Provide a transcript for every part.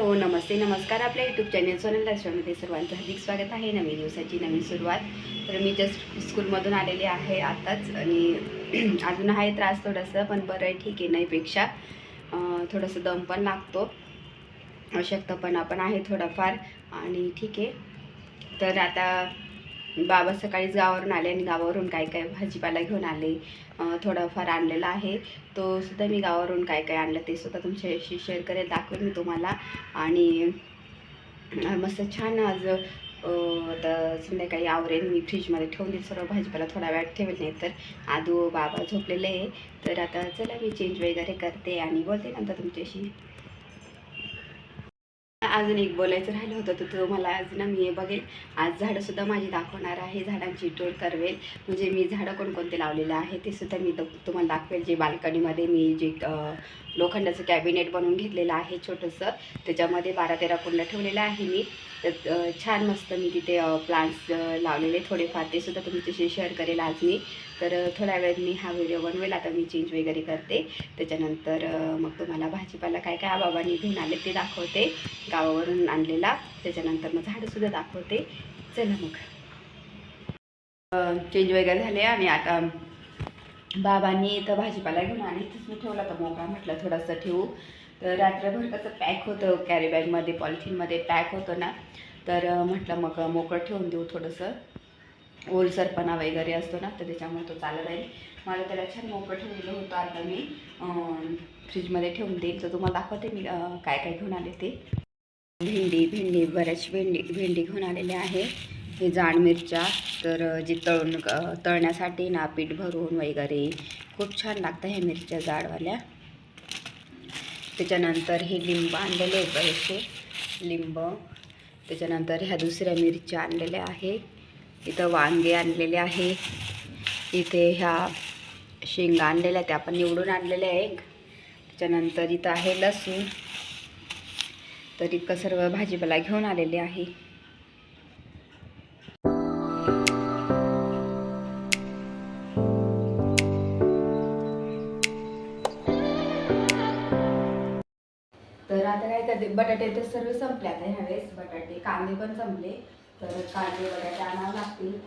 Hello नमस्ते नमस्कार. आपल्या YouTube channel Sonal रेस्टॉरंटमध्ये सर्वांचं हार्दिक स्वागत आहे. नवीन दिवसाची नवीन सुरुवात. तर मी जस्ट स्कूलमधून आलेले आहे आत्ताच आणि अजून आहे त्रास थोडंसं पण बरं आहे ठीक आहे नाहीपेक्षा. थोडंसं दम पण लागतो. अशक्तपणा पण आहे थोडाफार. आणि ठीक आहे. तर आता बाबा सकाळीच गावावरून आले आणि गावावरून काय काय भाजीपाला घेऊन आले. थोडाफार आणलेला आहे. तो सुद्धा मी गावावरून काय काय आणलं ते सुद्धा तुमच्याशी शेअर करेल दाखवेल मी तुम्हाला. आणि मस्त छान आज आता संध्याकाळी आवरेल. मी फ्रीजमध्ये ठेवून देईल सर्व भाजीपाला. थोडा वेळ ठेवेल नाही तर. आदू बाबा झोपलेले आहे. तर आता चला मी चेंज वगैरे करते आणि बोलते नंतर तुमच्याशी. अजून एक बोलायचं राहिलं होतं तर तो मला आज ना मी हे बघेल. आज झाडंसुद्धा माझी दाखवणार आहे झाडांची टूर करवेल. म्हणजे मी झाडं कोणकोणते लावलेले आहे ते सुद्धा मी तो- तुम्हाला दाखवेल. जे बाल्कनीमध्ये मी जे लोखंडाचं कॅबिनेट बनवून घेतलेलं आहे छोटंसं. त्याच्यामध्ये बारा तेरा कुंड ठेवलेलं आहे मी. तर छान मस्त मी तिथे प्लांट्स लावलेले थोडेफार. ते सुद्धा तुमच्याशी शेअर करेल आज मी. तर थोड्या वेळ मी हा व्हिडिओ बनवेल. आता मी चेंज वगैरे करते. त्याच्यानंतर मग तुम्हाला भाजीपाला काय काय बाबांनी घेऊन आले ते दाखवते. गावावरून आणलेला. त्याच्यानंतर मग झाडंसुद्धा दाखवते. चला मग. चेंज वगैरे झाले आणि आता बाबांनी इथं भाजीपाला घेऊन आणि इथंच मी ठेवला तर मोकळा. म्हटलं थोडंसं ठेवू. तर रात्रभर कसं पॅक होतं कॅरी बॅगमध्ये पॉलिथिनमध्ये पॅक होतं ना. तर म्हटलं मग मोकळं ठेवून देऊ थोडंसं. ओलसरपणा वगैरे असतो ना तर त्याच्यामुळे तो चालत आहे मला त्याला छान मोकळं ठेवलेलं होतं. आता मी फ्रीजमध्ये ठेवून देईल तर तुम्हाला दाखवते मी काय काय घेऊन आले ते. भेंडी भेंडी बऱ्याच भेंडी भेंडी घेऊन आलेले आहे. हे जाड मिरच्या तर जे तळून तळण्यासाठी ना पीठ भरून वगैरे खूप छान लागतं ह्या मिरच्या जाडवाल्या. त्याच्यानंतर हे लिंब आणलेले आहेत बरेचसे. लिंब त्याच्यानंतर ह्या दुसऱ्या मिरच्या आणलेल्या आहे इथं वांगे आणलेले आहे. इथे ह्या शेंगा आणलेल्या त्या पण निवडून आणलेल्या आहे त्याच्यानंतर इथं आहे लसूण. तर इतकं सर्व भाजीपाला घेऊन आलेले आहे. करते बटाटे तर सर्व संपले आता ह्यावेळेस. बटाटे कांदे पण संपले. तर कांदे बटाटे आणावं लागतील.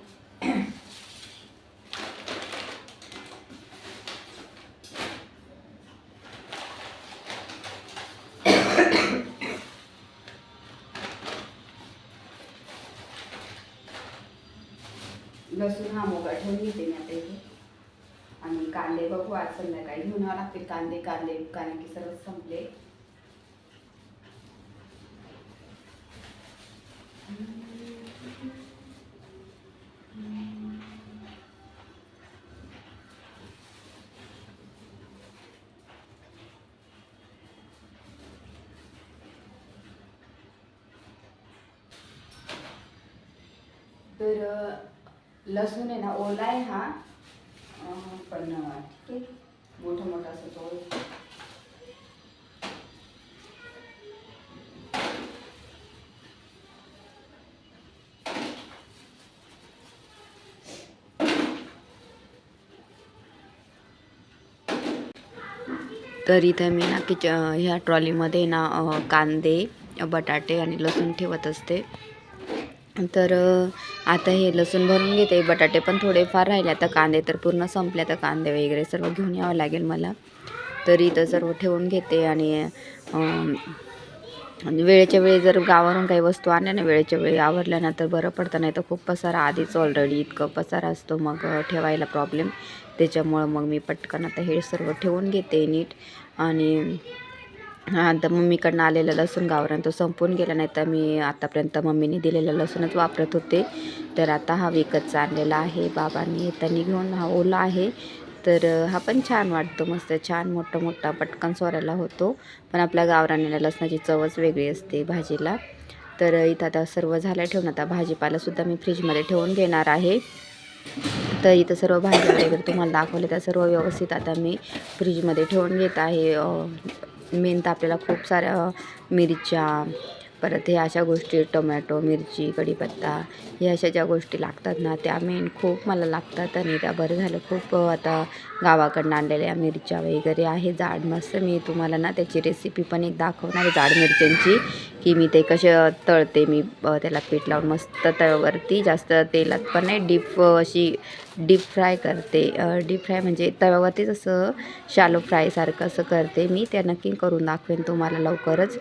लसूण हा मोगा ठेवून घेते मी आता इथे. आणि कांदे बघू आज संध्याकाळी घेऊन यावं लागतील कांदे कांदे कारण की सर्व संपले. तर लसूण आहे ना ओला आहे हा. पण ठीक आहे. मोठा मोठा असं तो तर इथं मी ना किच ह्या ट्रॉलीमध्ये ना कांदे बटाटे आणि लसूण ठेवत असते. तर आता हे लसूण भरून घेते. बटाटे पण थोडेफार राहिले. आता कांदे तर पूर्ण संपले. आता कांदे वगैरे सर्व घेऊन यावं लागेल मला. तर इथं सर्व ठेवून घेते आणि वेळेच्या वेळी जर गावावरून काही वस्तू आणल्या ना वेळेच्या वेळी आवरल्या ना तर बरं पडतं नाही तर खूप पसारा आधीच ऑलरेडी इतकं पसारा असतो मग ठेवायला प्रॉब्लेम त्याच्यामुळं मग मी पटकन आता हे सर्व ठेवून घेते नीट. आणि आता मम्मीकडनं आलेलं लसूण गावरान तो संपून गेला नाही तर मी आतापर्यंत मम्मीने दिलेलं लसूणच वापरत होते. तर आता हा विकतचा आणलेला आहे बाबांनी त्यांनी घेऊन हा ओला आहे. तर हा पण छान वाटतो. मस्त छान मोठा मोठा पटकन सोरायला होतो. पण आपल्या गावरानीला लसणाची चवच वेगळी असते भाजीला. तर इथं आता सर्व झालं ठेवून. आता भाजीपालासुद्धा मी फ्रीजमध्ये ठेवून घेणार आहे. तर इथं सर्व भाज्या वगैरे तुम्हाला दाखवले. त्या सर्व व्यवस्थित आता मी फ्रीजमध्ये ठेवून घेत आहे. मेन तर आपल्याला खूप साऱ्या मिरच्या परत हे अशा गोष्टी टोमॅटो मिरची कढीपत्ता हे अशा ज्या गोष्टी लागतात ना त्या मेन खूप मला लागतात आणि त्या बरं झालं. खूप आता गावाकडनं आणलेल्या मिरच्या वगैरे आहे. जाड मस्त मी तुम्हाला ना त्याची रेसिपी पण एक दाखवणार आहे जाड मिरच्यांची की मी ते कसे तळते मी त्याला पीठ लावून मस्त तव्यावरती. जास्त तेलात पण नाही डीप अशी डीप फ्राय करते. डीप फ्राय म्हणजे तव्यावरतीच असं शालो फ्रायसारखं असं करते मी. त्या नक्की करून दाखवेन तुम्हाला लवकरच.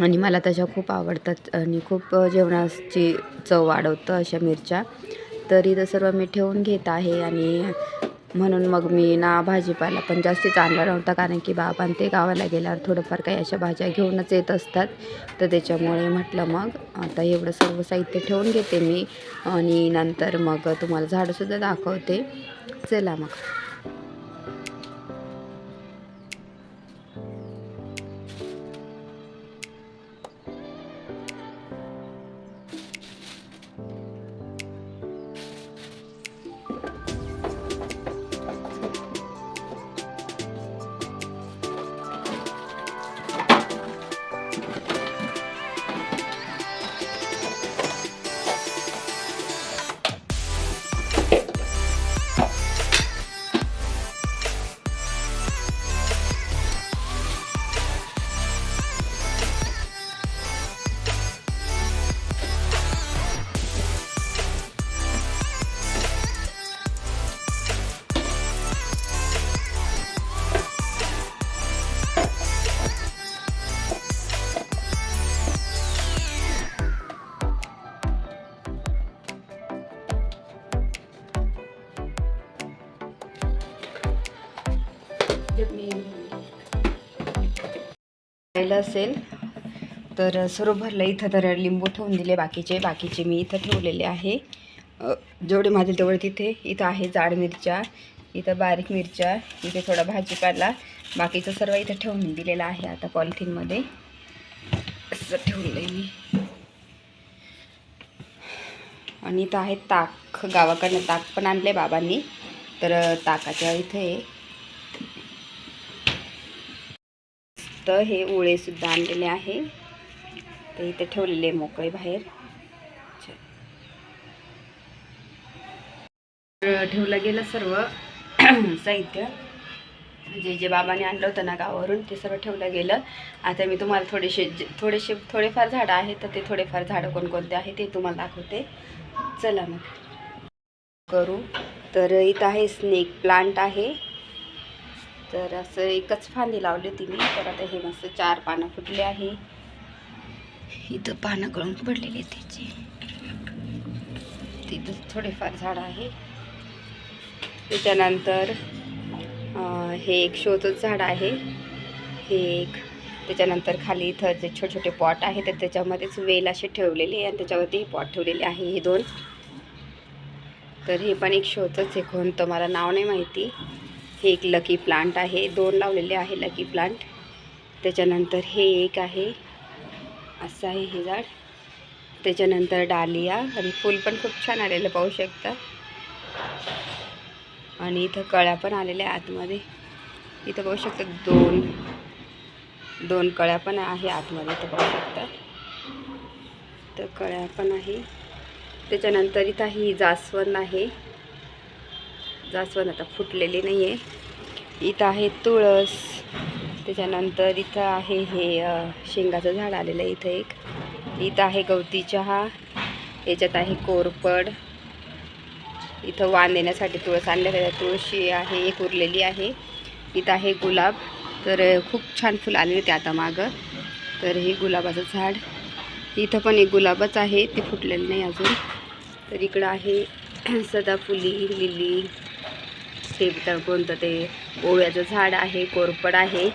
आणि मला तशा खूप आवडतात. आणि खूप जेवणाची चव वाढवतं अशा मिरच्या. तर इथं सर्व मी ठेवून घेत आहे आणि म्हणून मग मी ना भाजीपाला पण जास्तीच आणला नव्हता. कारण की बाबा ते गावाला गेल्यावर थोडंफार काही अशा भाज्या घेऊनच येत असतात. तर त्याच्यामुळे म्हटलं मग आता एवढं सर्व साहित्य ठेवून घेते मी. आणि नंतर मग तुम्हाला झाडंसुद्धा दाखवते. चला मग. खायला असेल तर सर्व भरलं इथं तर लिंबू ठेवून दिले बाकीचे. बाकीचे मी इथं ठेवलेले आहे. जेवढे माझे तेवढे तिथे इथं आहे जाड मिरच्या इथं बारीक मिरच्या इथे थोडा भाजीपाला. बाकीचं सर्व इथं ठेवून दिलेलं आहे आता पॉलिथिनमध्ये. असं ठेवलं आहे मी. आणि इथं आहे ताक. गावाकडनं ताक पण आणले बाबांनी. तर ताकाच्या इथे तर हे ओळेसुद्धा आणलेले आहे. ते इथे ठेवलेले मोकळे बाहेर. ठेवलं गेलं सर्व साहित्य. जे जे बाबाने आणलं होतं ना गावावरून ते सर्व ठेवलं गेलं. आता मी तुम्हाला थोडेसे जे- थोडेसे थोडेफार झाडं आहेत तर ते थोडेफार झाडं कोणकोणते आहे ते तुम्हाला दाखवते. चला मग. करू. तर इथं आहे स्नेक प्लांट आहे. तर असं एकच फांदी लावली होती मी. तर आता हे मस्त चार पानं फुटले आहे. इथं पानं गळून पडलेली आहेत त्याची तिथं थोडेफार झाडं आहे. त्याच्यानंतर हे एक शोचंच झाड आहे. हे एक त्याच्यानंतर खाली इथं जे छोटे छोटे पॉट आहे तर त्याच्यामध्येच वेल असे ठेवलेले आणि त्याच्यावरती हे पॉट ठेवलेले आहे हे दोन. तर हे पण एक शोचंच आहे कोणतं मला नाव नाही माहिती. हे एक लकी प्लांट आहे. दोन लावलेले आहे लकी प्लांट त्याच्यानंतर हे एक आहे. असं आहे हे झाड. त्याच्यानंतर डालिया. आणि फूल पण खूप छान आलेलं पाहू शकता. आणि इथं कळ्या पण आलेल्या आतमध्ये. इथं पाहू शकता दोन दोन कळ्या पण आहे आतमध्ये. इथं पाहू शकता. तर कळ्या पण आहे. त्याच्यानंतर इथं ही जास्वंद आहे. जास्वंद आता फुटलेली नाही आहे इथं आहे तुळस त्याच्यानंतर इथं आहे हे शेंगाचं झाड आलेलं आहे इथं एक. इथं आहे गवती चहा याच्यात आहे कोरपड इथं वाण देण्यासाठी तुळस आणलेलं तुळशी आहे एक उरलेली आहे. इथं आहे गुलाब. तर खूप छान फुलं आलेली होते आता मागं. तर हे गुलाबाचं झाड. इथं पण एक गुलाबच आहे. ते फुटलेलं नाही अजून. तर इकडं आहे सदाफुली लिली. ते तर कोणतं ते ओव्याचं झाड आहे कोरपड आहे.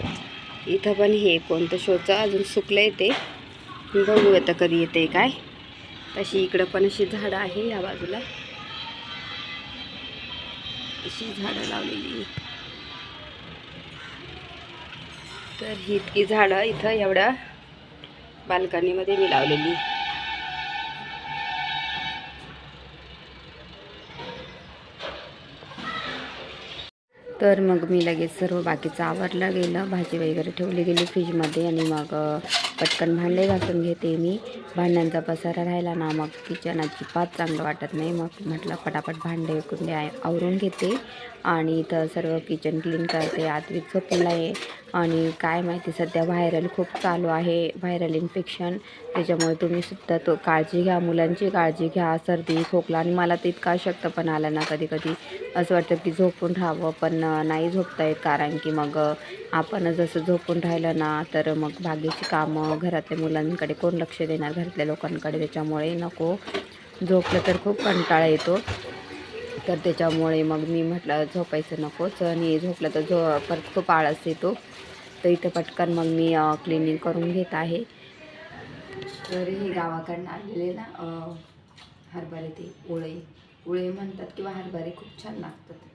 इथं पण हे कोणतं शोचं अजून सुकलं येते बघू आता कधी येते काय. तशी इकडं पण अशी झाडं आहे या बाजूला. अशी झाडं लावलेली. तर ही इतकी झाडं इथं एवढ्या बाल्कनीमध्ये मी लावलेली. तर मग मी लगेच सर्व बाकीचं आवरलं गेलं भाजी वगैरे ठेवली गेली फ्रीजमध्ये आणि मग पटकन भांडे घासून घेते मी. भांड्यांचा पसारा राहिला ना मग किचन अजिबात चांगलं वाटत नाही. मग म्हटलं पटापट भांडे कुंडे आवरून घेते. आणि इथं सर्व किचन क्लीन करते. आत्विक झोपलेला आहे. आणि काय माहिती सध्या व्हायरल खूप चालू आहे व्हायरल इन्फेक्शन त्याच्यामुळे तुम्ही सुद्धा तो काळजी घ्या मुलांची काळजी घ्या सर्दी खोकला. आणि मला तर इतका शक्त पण आला ना कधी कधी असं वाटतं की झोपून राहावं पण नाही झोपता येत. कारण की मग आपण जसं झोपून राहिलं ना तर मग बागेची कामं घरातल्या मुलांकडे कोण लक्ष देणार घरातल्या लोकांकडे? त्याच्यामुळे नको. झोपलं तर खूप कंटाळा येतो. तर त्याच्यामुळे मग मी म्हटलं झोपायचं नकोच आणि झोपलं तर झो परत खूप आळस येतो. तर इथं पटकन मग मी क्लिनिंग करून घेत आहे. तर हे गावाकडनं आलेले ना हरभरे ते उळे. उळे म्हणतात किंवा हरभरे खूप छान लागतात.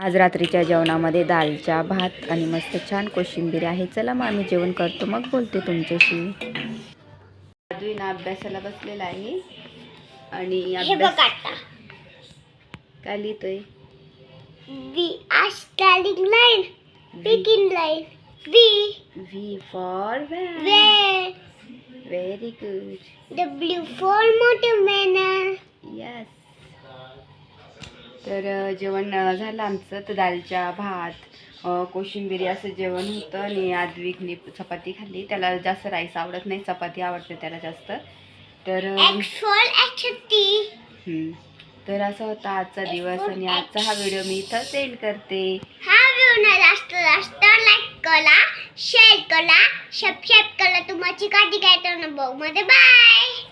आज रात्रीच्या जेवणामध्ये दालच्या भात आणि मस्त छान कोशिंबीर आहे. चला मग आम्ही जेवण करतो. मग बोलते तुमच्याशी. अद्विना अभ्यासाला बसलेला आहे. आणि अभ्यास काय लिहितोय? V for very good. W for motivator yes तर जेवण झालं आमचं. तर दालच्या भात कोशिंबिरी असं जेवण होतं आणि आद्विकने चपाती खाल्ली. त्याला जास्त राईस आवडत नाही. चपाती आवडते त्याला जास्त. तर. तर असा होता आजचा दिवस आणि आजचा हा व्हिडिओ मी इथं सेंड करते. हा व्हिडिओ ना जास्त जास्त लाईक करा शेअर करा सबस्क्राईब करा. तुम्हाला काळजी घ्यायचं ना भाऊ मध्ये बाय